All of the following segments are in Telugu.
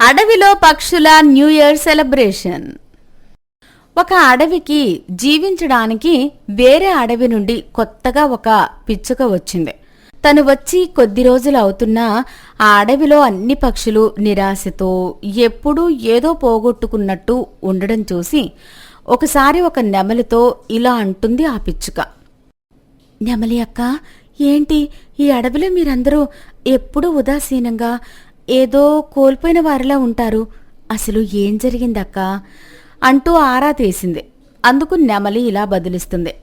అడవిలో పక్షుల న్యూ ఇయర్ సెలబ్రేషన్. ఒక అడవికి జీవించడానికి వేరే అడవి నుండి కొత్తగా ఒక పిచ్చుక వచ్చింది. తను వచ్చి కొద్ది రోజులు అవుతున్నా ఆ అడవిలో అన్ని పక్షులు నిరాశతో ఎప్పుడూ ఏదో పోగొట్టుకున్నట్టు ఉండడం చూసి ఒకసారి ఒక నెమలితో ఇలా అంటుంది ఆ పిచ్చుక. నెమలి అక్క ఏంటి? ఈ అడవిలో మీరందరూ ఎప్పుడూ ఉదాసీనంగా ఏదో కోల్పోయిన వారిలా ఉంటారు. అసలు ఏం జరిగిందక్క? అంటూ ఆరా తీసింది. అందుకు నెమలి ఇలా బదిలిస్తుంది.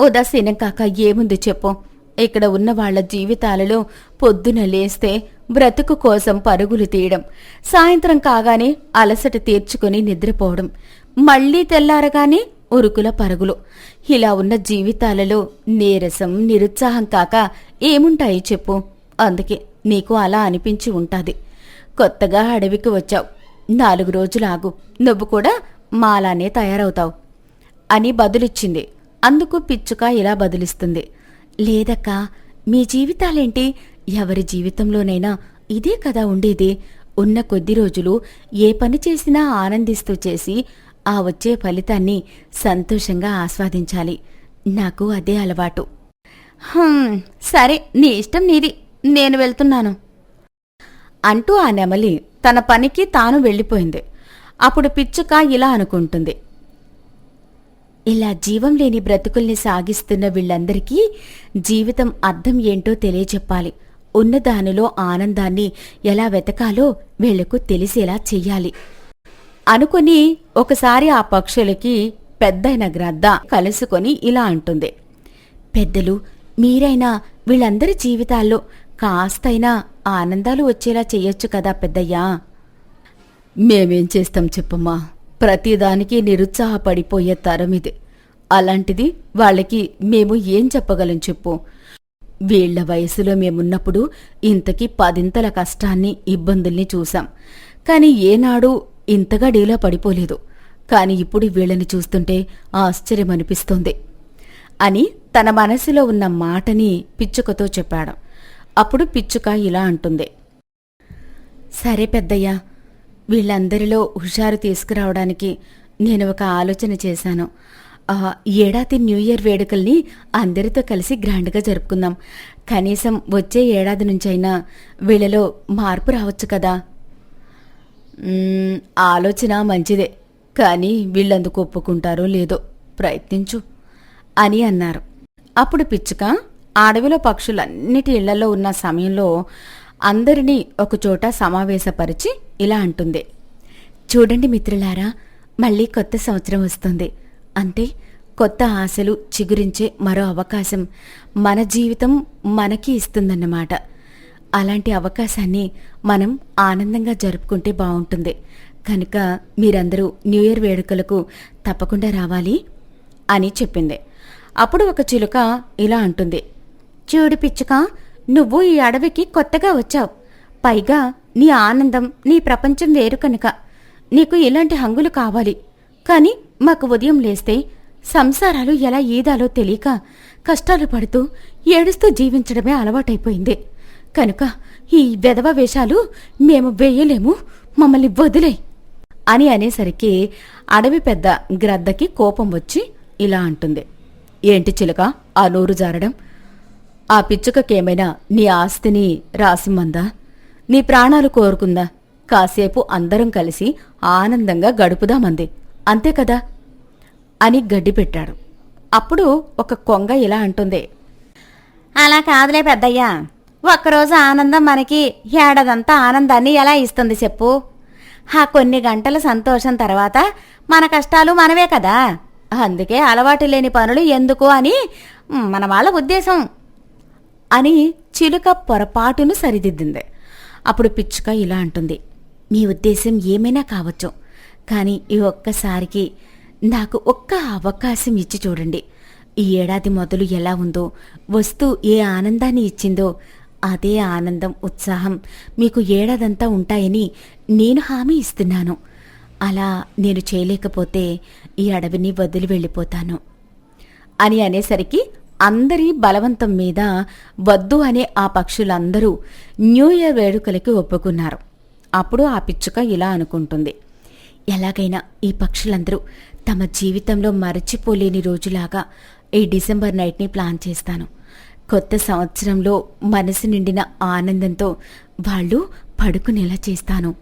ఉదాసీనం కాక ఏముంది చెప్పు. ఇక్కడ ఉన్న వాళ్ళ జీవితాలలో పొద్దున లేస్తే బ్రతుకు కోసం పరుగులు తీయడం సాయంత్రం కాగానే అలసట తీర్చుకుని నిద్రపోవడం మళ్ళీ తెల్లారగానే ఉరుకుల పరుగులు. ఇలా ఉన్న జీవితాలలో నీరసం నిరుత్సాహం కాక ఏముంటాయి చెప్పు. అందుకే నీకు అలా అనిపించి ఉంటాది. కొత్తగా అడవికి వచ్చావు. నాలుగు రోజులు ఆగు నువ్వు కూడా మాలానే తయారవుతావు అని బదులిచ్చింది. అందుకు పిచ్చుక ఇలా బదులిస్తుంది. లేదక్కా మీ జీవితాలేంటి? ఎవరి జీవితంలోనైనా ఇదే కదా ఉండేది. ఉన్న కొద్ది రోజులు ఏ పని చేసినా ఆనందిస్తూ చేసి ఆ వచ్చే ఫలితాన్ని సంతోషంగా ఆస్వాదించాలి. నాకు అదే అలవాటు. సరే నీ ఇష్టం నీది. నేను వెళ్తున్నాను. అంటూ ఆ నెమలి తన పనికి తాను వెళ్ళిపోయింది. అప్పుడు పిచ్చుక ఇలా అనుకుంటుంది. ఇలా జీవం లేని బ్రతుకుల్ని సాగిస్తున్న వీళ్ళందరికీ జీవితం అర్థం ఏంటో తెలియచెప్పాలి. ఉన్న దానిలో ఆనందాన్ని ఎలా వెతకాలో వీళ్ళకు తెలిసేలా చెయ్యాలి. అనుకుని ఒకసారి ఆ పక్షులకి పెద్దయిన గ్రద్ద కలుసుకొని ఇలా అంటుంది. పెద్దలు మీరైనా వీళ్ళందరి జీవితాల్లో కాస్తైనా ఆనందాలు వచ్చేలా చెయ్యొచ్చు కదా పెద్దయ్యా? మేమేం చేస్తాం చెప్పమ్మా? ప్రతిదానికి నిరుత్సాహపడిపోయే తరం ఇది. అలాంటిది వాళ్ళకి మేము ఏం చెప్పగలం చెప్పు. వీళ్ళ వయసులో మేమున్నప్పుడు ఇంతకీ పదింతల కష్టాన్ని ఇబ్బందుల్ని చూశాం. కాని ఏనాడు ఇంతగా డీలా పడిపోలేదు. కాని ఇప్పుడు వీళ్ళని చూస్తుంటే ఆశ్చర్యమనిపిస్తోంది. అని తన మనసులో ఉన్న మాటని పిచ్చుకతో చెప్పాడు. అప్పుడు పిచ్చుక ఇలా అంటుంది. సరే పెద్దయ్యా వీళ్ళందరిలో హుషారు తీసుకురావడానికి నేను ఒక ఆలోచన చేశాను. ఏడాది న్యూ ఇయర్ వేడుకల్ని అందరితో కలిసి గ్రాండ్గా జరుపుకుందాం. కనీసం వచ్చే ఏడాది నుంచైనా వీళ్ళలో మార్పు రావచ్చు కదా. ఆలోచన మంచిదే కానీ వీళ్ళందుకు ఒప్పుకుంటారో లేదో ప్రయత్నించు అని అన్నారు. అప్పుడు పిచ్చుక అడవిలో పక్షులన్నిటి ఇళ్ళలో ఉన్న సమయంలో అందరినీ ఒకచోట సమావేశపరిచి ఇలా అంటుంది. చూడండి మిత్రులారా మళ్ళీ కొత్త సంవత్సరం వస్తుంది. అంటే కొత్త ఆశలు చిగురించే మరో అవకాశం మన జీవితం మనకి ఇస్తుందన్నమాట. అలాంటి అవకాశాన్ని మనం ఆనందంగా జరుపుకుంటే బాగుంటుంది కనుక మీరందరూ న్యూ ఇయర్ వేడుకలకు తప్పకుండా రావాలి అని చెప్పింది. అప్పుడు ఒక చిలుక ఇలా అంటుంది. చూడు పిచ్చుక నువ్వు ఈ అడవికి కొత్తగా వచ్చావు. పైగా నీ ఆనందం నీ ప్రపంచం వేరు కనుక. నీకు ఇలాంటి హంగులు కావాలి. కాని మాకు ఉదయం లేస్తే సంసారాలు ఎలా ఈదాలో తెలియక కష్టాలు పడుతూ ఏడుస్తూ జీవించడమే అలవాటైపోయింది. కనుక ఈ వెధవ వేషాలు మేము వేయలేము మమ్మల్ని వదిలే అని అనేసరికి అడవి పెద్ద గ్రద్దకి కోపం వచ్చి ఇలా అంటుంది. ఏంటి చిలక ఆ నోరు జారడం? ఆ పిచ్చుకకేమైనా నీ ఆస్తిని రాసిమ్మందా? నీ ప్రాణాలు కోరుకుందా? కాసేపు అందరం కలిసి ఆనందంగా గడుపుదామంది. అంతే కదా? అని గడ్డి పెట్టాడు. అప్పుడు ఒక కొంగ ఇలా అంటుంది. అలా కాదులే పెద్దయ్యా. ఒక్కరోజు ఆనందం మనకి ఏడాదంతా ఆనందాన్ని ఎలా ఇస్తుంది చెప్పు. ఆ కొన్ని గంటల సంతోషం తర్వాత మన కష్టాలు మనవే కదా. అందుకే అలవాటు లేని పనులు ఎందుకు అని మన వాళ్ళ ఉద్దేశం. అని చిలుక పొరపాటును సరిదిద్దింది. అప్పుడు పిచ్చుక ఇలా అంటుంది మీ ఉద్దేశం ఏమైనా కావచ్చు కానీ ఈ ఒక్కసారికి నాకు ఒక్క అవకాశం ఇచ్చి చూడండి. ఈ ఏడాది మొదలు ఎలా ఉందో వస్తూ ఏ ఆనందాన్ని ఇచ్చిందో అదే ఆనందం ఉత్సాహం మీకు ఏడాదంతా ఉంటాయని నేను హామీ ఇస్తున్నాను. అలా నేను చేయలేకపోతే ఈ అడవిని వదిలి వెళ్ళిపోతాను అని అనేసరికి అందరి బలవంతం మీద వద్దు అనే ఆ పక్షులందరూ న్యూ ఇయర్ వేడుకలకి ఒప్పుకున్నారు. అప్పుడు ఆ పిచ్చుక ఇలా అనుకుంటుంది. ఎలాగైనా ఈ పక్షులందరూ తమ జీవితంలో మరచిపోలేని రోజులాగా ఈ డిసెంబర్ నైట్ని ప్లాన్ చేస్తాను. కొత్త సంవత్సరంలో మనసు నిండిన ఆనందంతో వాళ్ళు పడుకునేలా చేస్తాను.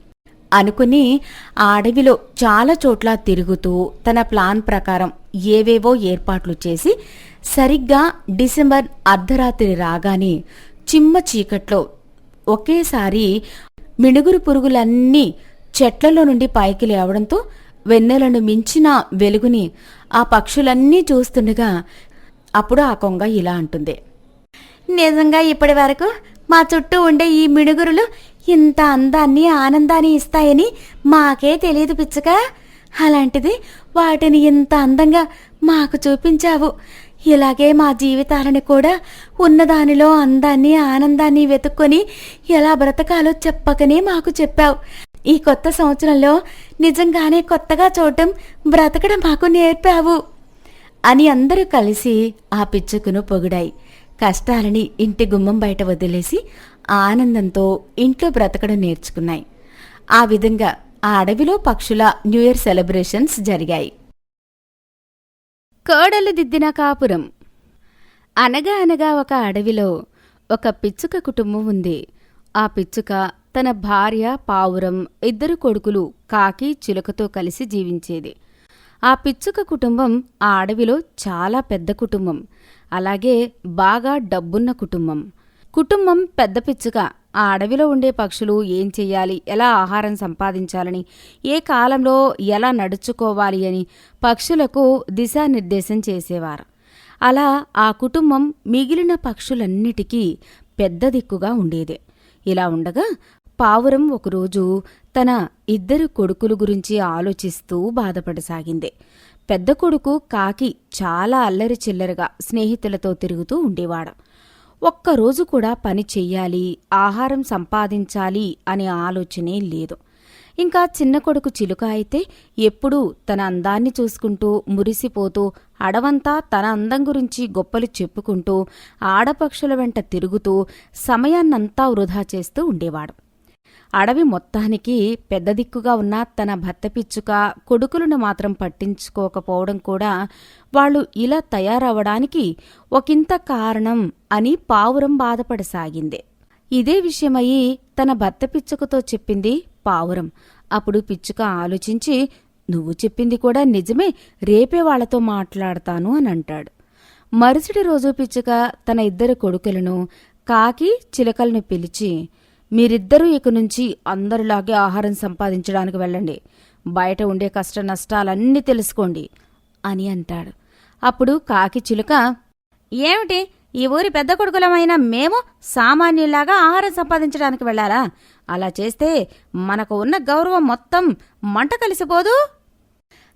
అనుకుని ఆ అడవిలో చాలా చోట్ల తిరుగుతూ తన ప్లాన్ ప్రకారం ఏవేవో ఏర్పాట్లు చేసి సరిగ్గా డిసెంబర్ అర్ధరాత్రి రాగానే చిమ్మ చీకట్లో ఒకేసారి మిణుగురు పురుగులన్నీ చెట్లలో నుండి పైకి లేవడంతో వెన్నెలను మించిన వెలుగుని ఆ పక్షులన్నీ చూస్తుండగా అప్పుడు ఆ కొంగ ఇలా అంటుంది. నిజంగా ఇప్పటి వరకు మా చుట్టూ ఉండే ఈ మిణుగురులు ఇంత అందాన్ని ఆనందాన్ని ఇస్తాయని మాకే తెలియదు పిచ్చక. అలాంటిది వాటిని ఇంత అందంగా మాకు చూపించావు. ఇలాగే మా జీవితాలను కూడా ఉన్నదానిలో అందాన్ని ఆనందాన్ని వెతుక్కొని ఎలా బ్రతకాలో చెప్పకనే మాకు చెప్పావు. ఈ కొత్త సంవత్సరంలో నిజంగానే కొత్తగా చూడటం బ్రతకడం మాకు నేర్పావు అని అందరూ కలిసి ఆ పిచ్చుకును పొగిడాయి. కష్టాలని ఇంటి గుమ్మం బయట వదిలేసి ఆనందంతో ఇంట్లో బ్రతకడం నేర్చుకున్నాయి. ఆ విధంగా ఆ అడవిలో పక్షుల న్యూ ఇయర్ సెలబ్రేషన్స్ జరిగాయి. కోడలు దిద్దిన కాపురం. అనగా అనగా ఒక అడవిలో ఒక పిచ్చుక కుటుంబం ఉంది. ఆ పిచ్చుక తన భార్య పావురం ఇద్దరు కొడుకులు కాకి చిలుకతో కలిసి జీవించేది. ఆ పిచ్చుక కుటుంబం ఆ అడవిలో చాలా పెద్ద కుటుంబం. అలాగే బాగా డబ్బున్న కుటుంబం. కుటుంబం పెద్ద పిచ్చుక. ఆ అడవిలో ఉండే పక్షులు ఏం చేయాలి ఎలా ఆహారం సంపాదించాలని? ఏ కాలంలో ఎలా నడుచుకోవాలి అని పక్షులకు దిశానిర్దేశం చేసేవారు. అలా ఆ కుటుంబం మిగిలిన పక్షులన్నిటికీ పెద్ద దిక్కుగా ఉండేదే. ఇలా ఉండగా పావురం ఒకరోజు తన ఇద్దరు కొడుకుల గురించి ఆలోచిస్తూ బాధపడసాగింది. పెద్ద కొడుకు కాకి చాలా అల్లరి చిల్లరగా స్నేహితులతో తిరుగుతూ ఉండేవాడు. ఒక్కరోజు కూడా పని చెయ్యాలి ఆహారం సంపాదించాలి అనే ఆలోచనే లేదు. ఇంకా చిన్న కొడుకు చిలుక అయితే ఎప్పుడూ తన అందాన్ని చూసుకుంటూ మురిసిపోతూ అడవంతా తన అందం గురించి గొప్పలు చెప్పుకుంటూ ఆడపక్షుల వెంట తిరుగుతూ సమయాన్నంతా వృధా చేస్తూ ఉండేవాడు. అడవి మొత్తానికి పెద్ద దిక్కుగా ఉన్న తన భర్త పిచ్చుక కొడుకులను మాత్రం పట్టించుకోకపోవడం కూడా వాళ్ళు ఇలా తయారవడానికి ఒకంత కారణం అని పావురం బాధపడసాగింది. ఇదే విషయమై తన భర్త పిచ్చుకతో చెప్పింది పావురం. అప్పుడు పిచ్చుక ఆలోచించి నువ్వు చెప్పింది కూడా నిజమే రేపే వాళ్ళతో మాట్లాడతాను అని అంటాడు. మరుసటి రోజు పిచ్చుక తన ఇద్దరు కొడుకులను కాకి చిలకలను పిలిచి మీరిద్దరూ ఇక నుంచి అందరిలాగే ఆహారం సంపాదించడానికి వెళ్ళండి. బయట ఉండే కష్ట నష్టాలన్నీ తెలుసుకోండి అని అంటాడు. అప్పుడు కాకి చిలుక ఏమిటి? ఈ ఊరి పెద్ద కొడుకులమైన మేము సామాన్యులాగా ఆహారం సంపాదించడానికి వెళ్ళాలా? అలా చేస్తే మనకు ఉన్న గౌరవం మొత్తం మంట కలిసిపోదు.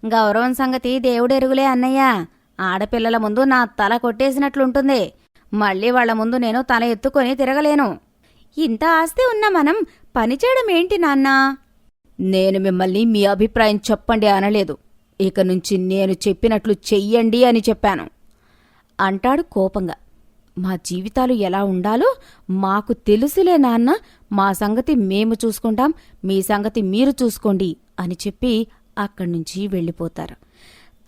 గౌరవం సంగతి దేవుడెరుగులే అన్నయ్య. ఆడపిల్లల ముందు నా తల కొట్టేసినట్లుంటుంది. మళ్ళీ వాళ్ళ ముందు నేను తల ఎత్తుకొని తిరగలేను. ఇంత ఆస్తి ఉన్న మనం పనిచేయడం ఏంటి నాన్నా? నేను మిమ్మల్ని మీ అభిప్రాయం చెప్పండి అనలేదు. ఇక నుంచి నేను చెప్పినట్లు చెయ్యండి అని చెప్పాను. అంటాడు కోపంగా. మా జీవితాలు ఎలా ఉండాలో మాకు తెలుసులే నాన్న. మా సంగతి మేము చూసుకుంటాం మీ సంగతి మీరు చూసుకోండి అని చెప్పి అక్కడి నుంచి వెళ్ళిపోతారు.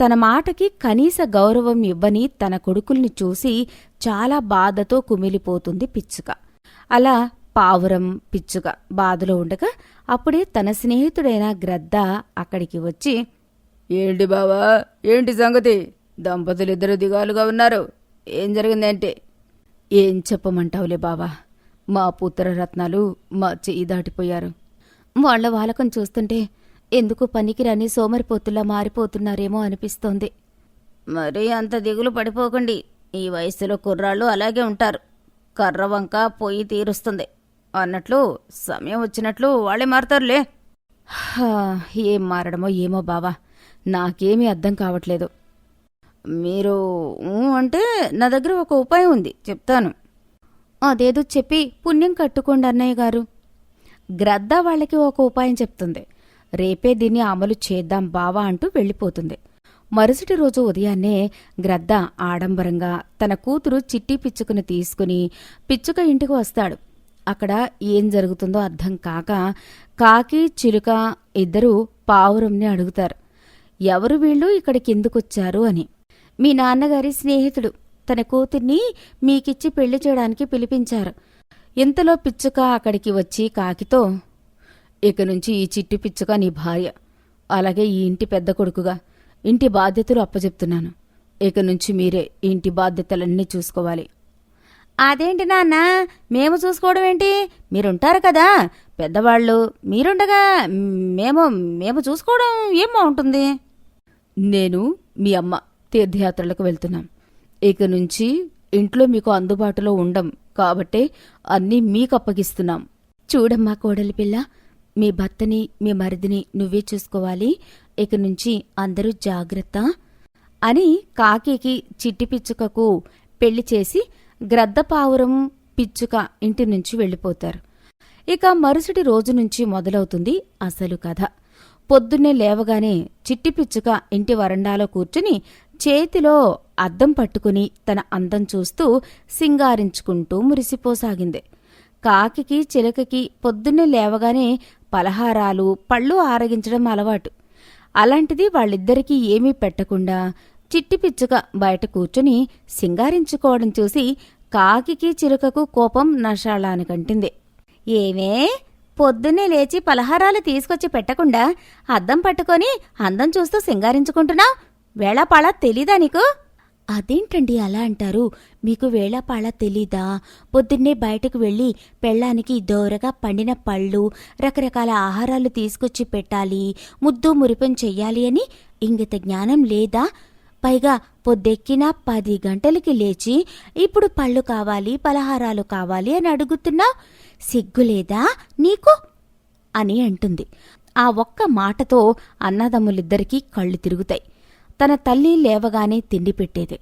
తన మాటకి కనీస గౌరవం ఇవ్వని తన కొడుకుల్ని చూసి చాలా బాధతో కుమిలిపోతుంది పిచ్చుక. అలా పావురం పిచ్చుక బాధలో ఉండగా అప్పుడే తన స్నేహితుడైన గ్రద్ద అక్కడికి వచ్చి ఏంటి బావా? ఏంటి సంగతి? దంపతులిద్దరు దిగాలుగా ఉన్నారు. ఏం జరిగిందంటే? ఏం చెప్పమంటావులే బావా. మా పుత్రరత్నాలు మా చెయ్యి దాటిపోయారు. వాళ్ళ వాలకం చూస్తుంటే ఎందుకు పనికిరాని సోమరిపోతుల్లా మారిపోతున్నారేమో అనిపిస్తోంది. మరీ అంత దిగులు పడిపోకండి. ఈ వయసులో కుర్రాళ్ళు అలాగే ఉంటారు. కర్రవంక పోయి తీరుస్తుంది. అన్నట్లు సమయం వచ్చినట్లు వాళ్ళే మారతారులే. ఏం మారడమో ఏమో బావా నాకేమీ అర్థం కావట్లేదు. మీరు అంటే నా దగ్గర ఒక ఉపాయం ఉంది చెప్తాను. అదేదో చెప్పి పుణ్యం కట్టుకోండి అన్నయ్య గారు. గ్రద్ద వాళ్ళకి ఒక ఉపాయం చెప్తుంది. రేపే దీన్ని అమలు చేద్దాం బావా అంటూ వెళ్ళిపోతుంది. మరుసటి రోజు ఉదయాన్నే గ్రద్ద ఆడంబరంగా తన కూతురు చిట్టి పిచ్చుకను తీసుకుని పిచ్చుక ఇంటికి వస్తాడు. అక్కడ ఏం జరుగుతుందో అర్థం కాక కాకి చిలుక ఇద్దరూ పావురంని అడుగుతారు. ఎవరు వీళ్ళు ఇక్కడికి ఎందుకొచ్చారు అని. మీ నాన్నగారి స్నేహితుడు తన కూతుర్ని మీకిచ్చి పెళ్ళి చేయడానికి పిలిపించారు. ఇంతలో పిచ్చుక అక్కడికి వచ్చి కాకితో ఇక నుంచి ఈ చిట్టి పిచ్చుక నీ భార్య. అలాగే ఈ ఇంటి పెద్ద కొడుకుగా. ఇంటి బాధ్యతలు అప్పచెప్తున్నాను ఇక నుంచి మీరే ఇంటి బాధ్యతలన్నీ చూసుకోవాలి. అదేంటి నాన్న? మేము చూసుకోవడం ఏంటి? మీరుంటారు కదా. పెద్దవాళ్ళు మీరుండగా మేము మేము చూసుకోవడం ఏం బాగుంటుంది నేను మీ అమ్మ తీర్థయాత్రలకు వెళ్తున్నాం. ఇక నుంచి ఇంట్లో మీకు అందుబాటులో ఉండం కాబట్టే అన్నీ మీకు అప్పగిస్తున్నాం. చూడమ్మా కోడలి పిల్ల. మీ భర్తని మీ మరిదిని నువ్వే చూసుకోవాలి. ఇక నుంచి అందరూ జాగ్రత్త అని కాకికి చిట్టి పిచ్చుకకు పెళ్ళి చేసి గ్రద్దపావురం పిచ్చుక ఇంటి నుంచి వెళ్ళిపోతారు. ఇక మరుసటి రోజు నుంచి మొదలవుతుంది అసలు కథ. పొద్దున్నే లేవగానే చిట్టి పిచ్చుక ఇంటి వరండాలో కూర్చుని చేతిలో అద్దం పట్టుకుని తన అందం చూస్తూ సింగారించుకుంటూ మురిసిపోసాగింది. కాకికి చిలకకి పొద్దున్నే లేవగానే పలహారాలు పళ్ళు ఆరగించడం అలవాటు. అలాంటిది వాళ్ళిద్దరికీ ఏమీ పెట్టకుండా చిట్టి పిచ్చుక బయట కూర్చుని సింగారించుకోవడం చూసి కాకికి చిరుకకు కోపం నషాళానికంటింది. ఏమే? పొద్దున్నే లేచి పలహారాలు తీసుకొచ్చి పెట్టకుండా అద్దం పట్టుకొని అందం చూస్తూ సింగారించుకుంటున్నావు? వేళపాళ తెలీదా నీకు? అదేంటండి అలా అంటారు? మీకు వేళపాళ తెలీదా? పొద్దున్నే బయటకు వెళ్ళి పెళ్ళానికి దోరగా పండిన పళ్ళు రకరకాల ఆహారాలు తీసుకొచ్చి పెట్టాలి ముద్దు మురిపం చెయ్యాలి అని ఇంగిత జ్ఞానం లేదా? పైగా పొద్దెక్కిన పది గంటలకి లేచి ఇప్పుడు పళ్ళు కావాలి పలహారాలు కావాలి అని అడుగుతున్నావు సిగ్గులేదా నీకు? అని అంటుంది. ఆ ఒక్క మాటతో అన్నదమ్ములిద్దరికీ కళ్ళు తిరుగుతాయి. తన తల్లి లేవగానే తిండి పెట్టేది.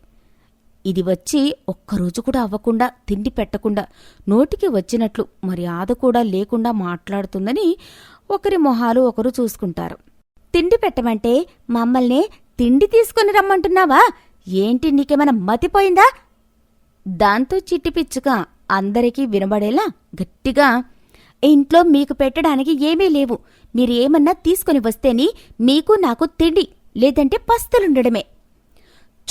ఇది వచ్చి ఒక్కరోజు కూడా అవ్వకుండా తిండి పెట్టకుండా నోటికి వచ్చినట్లు మర్యాద కూడా లేకుండా మాట్లాడుతుందని ఒకరి మొహాలు ఒకరు చూసుకుంటారు. తిండి పెట్టమంటే మమ్మల్ని తిండి తీసుకొని రమ్మంటున్నావా? ఏంటి నీకేమైనా మతిపోయిందా? దాంతో చిట్టి పిచ్చుక అందరికీ వినబడేలా గట్టిగా ఇంట్లో మీకు పెట్టడానికి ఏమీ లేవు. మీరు ఏమన్నా తీసుకొని వస్తేని మీకు నాకు తిండి లేదంటే పస్తులుండడమే.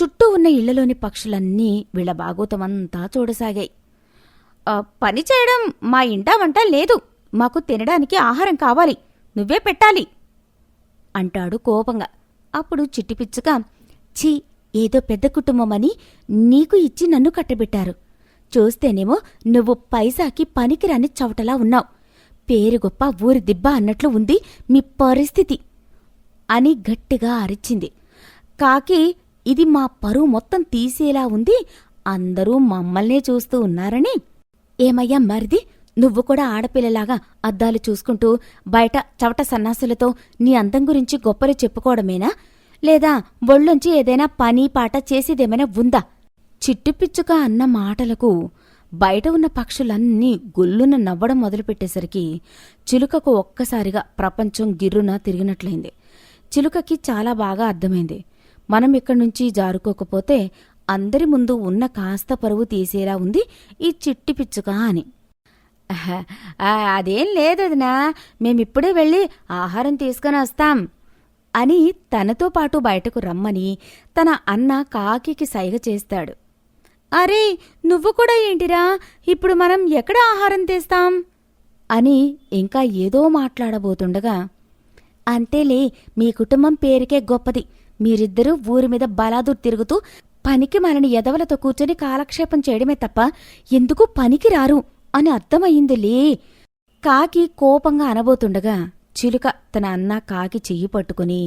చుట్టూ ఉన్న ఇళ్ళలోని పక్షులన్నీ వీళ్ళ బాగోతమంతా చూడసాగాయి. ఆ, పని చేయడం మా ఇంటా వంట లేదు. మాకు తినడానికి ఆహారం కావాలి. నువ్వే పెట్టాలి. అంటాడు కోపంగా. అప్పుడు చిట్టి పిచ్చుక ఛీ ఏదో పెద్ద కుటుంబమని నీకు ఇచ్చి నన్ను కట్టబెట్టారు. చూస్తేనేమో నువ్వు పైసాకి పనికిరాని చవటలా ఉన్నావు. పేరు గొప్ప ఊరి దిబ్బ అన్నట్లు ఉంది మీ పరిస్థితి. అని గట్టిగా అరిచింది. కాకి ఇది మా పరువు మొత్తం తీసేలా ఉంది. అందరూ మమ్మల్నే చూస్తూ ఉన్నారని. ఏమయ్యా మరిది నువ్వు కూడా ఆడపిల్లలాగా అద్దాలు చూసుకుంటూ బయట చవట సన్నాసులతో నీ అందం గురించి గొప్పలు చెప్పుకోవడమేనా? లేదా బొళ్ళుంచి ఏదైనా పని పాట చేసేదేమైనా ఉందా? చిట్టుపిచ్చుక అన్న మాటలకు బయట ఉన్న పక్షులన్నీ గుల్లున నవ్వడం మొదలుపెట్టేసరికి చిలుకకు ఒక్కసారిగా ప్రపంచం గిర్రున తిరిగినట్లయింది. చిలుకకి చాలా బాగా అర్థమైంది. మనం ఇక్కడి నుంచి జారుకోకపోతే అందరి ముందు ఉన్న కాస్త పరువు తీసేలా ఉంది ఈ చిట్టి పిచ్చుక అని. ఆహా, అదేం లేదదినా మేమిప్పుడే వెళ్ళి ఆహారం తీసుకొని వస్తాం అని తనతో పాటు బయటకు రమ్మని తన అన్న కాకికి సైగ చేస్తాడు. అరే నువ్వు కూడా ఏంటిరా? ఇప్పుడు మనం ఎక్కడ ఆహారం తెస్తాం? అని ఇంకా ఏదో మాట్లాడబోతుండగా అంతేలే మీ కుటుంబం పేరుకే గొప్పది. మీరిద్దరూ ఊరి మీద బలాదూర్ తిరుగుతూ పనికి మనని ఎదవలతో కూర్చొని కాలక్షేపం చేయడమే తప్ప ఎందుకు పనికి రారు అని అర్థమయ్యిందిలే. కాకి కోపంగా అనబోతుండగా చిలుక తన అన్న కాకి చెయ్యి పట్టుకుని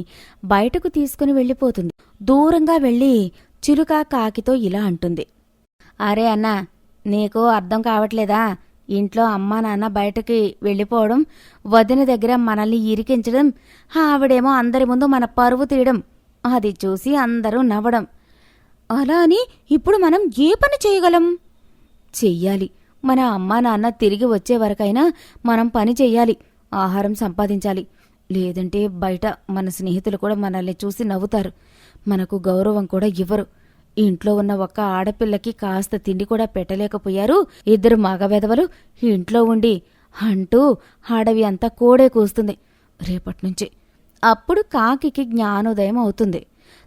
బయటకు తీసుకుని వెళ్ళిపోతుంది. దూరంగా వెళ్ళి చిలుక కాకితో ఇలా అంటుంది. అరే అన్నా నీకు అర్థం కావట్లేదా? ఇంట్లో అమ్మా నాన్న బయటకి వెళ్ళిపోవడం వదిన దగ్గర మనల్ని ఇరికించడం ఆవిడేమో అందరి ముందు మన పరువు తీయడం అది చూసి అందరూ నవ్వడం. అలా అని ఇప్పుడు మనం ఏ పని చేయగలం? చెయ్యాలి. మన అమ్మా నాన్న తిరిగి వచ్చే వరకైనా మనం పని చెయ్యాలి ఆహారం సంపాదించాలి. లేదంటే బయట మన స్నేహితులు కూడా మనల్ని చూసి నవ్వుతారు. మనకు గౌరవం కూడా ఇవ్వరు. ఇంట్లో ఉన్న ఒక్క ఆడపిల్లకి కాస్త తిండి కూడా పెట్టలేకపోయారు. ఇద్దరు మగవెదవలు ఇంట్లో ఉండి అంటూ అడవి అంతా కోడే కూస్తుంది. రేపట్నుంచి అప్పుడు కాకికి జ్ఞానోదయం అవుతుంది.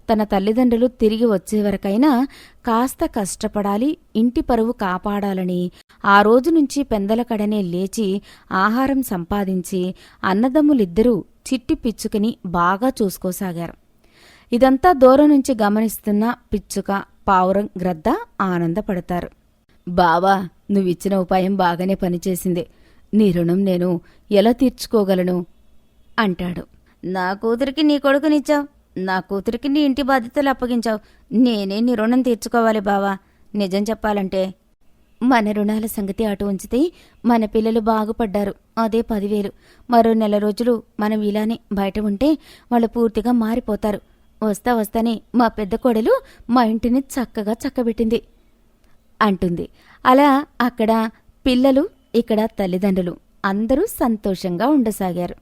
తన తల్లిదండ్రులు తిరిగి వచ్చేవరకైనా కాస్త కష్టపడాలి ఇంటి పరువు కాపాడాలని ఆ రోజు నుంచి పెందలకడనే లేచి ఆహారం సంపాదించి అన్నదమ్ములిద్దరూ చిట్టి పిచ్చుకని బాగా చూసుకోసాగారు. ఇదంతా దూరం నుంచి గమనిస్తున్న పిచ్చుక పావురం గ్రద్ద ఆనందపడతారు. బావా నువ్విచ్చిన ఉపాయం బాగానే పనిచేసింది. నీ రుణం నేను ఎలా తీర్చుకోగలను? అంటాడు. నా కూతురికి నీ కొడుకునిచ్చావు. నా కూతురికి నీ ఇంటి బాధ్యతలు అప్పగించావు. నేనే నీ రుణం తీర్చుకోవాలి బావా. నిజం చెప్పాలంటే. మన రుణాల సంగతి అటు ఉంచితే మన పిల్లలు బాగుపడ్డారు. అదే పదివేలు. మరో నెల రోజులు మనం ఇలానే బయట ఉంటే వాళ్ళు పూర్తిగా మారిపోతారు. వస్తా వస్తానే మా పెద్ద కోడలు మా ఇంటిని చక్కగా చక్కబెట్టింది అంటుంది. అలా అక్కడ పిల్లలు ఇక్కడ తల్లిదండ్రులు అందరూ సంతోషంగా ఉండసాగారు.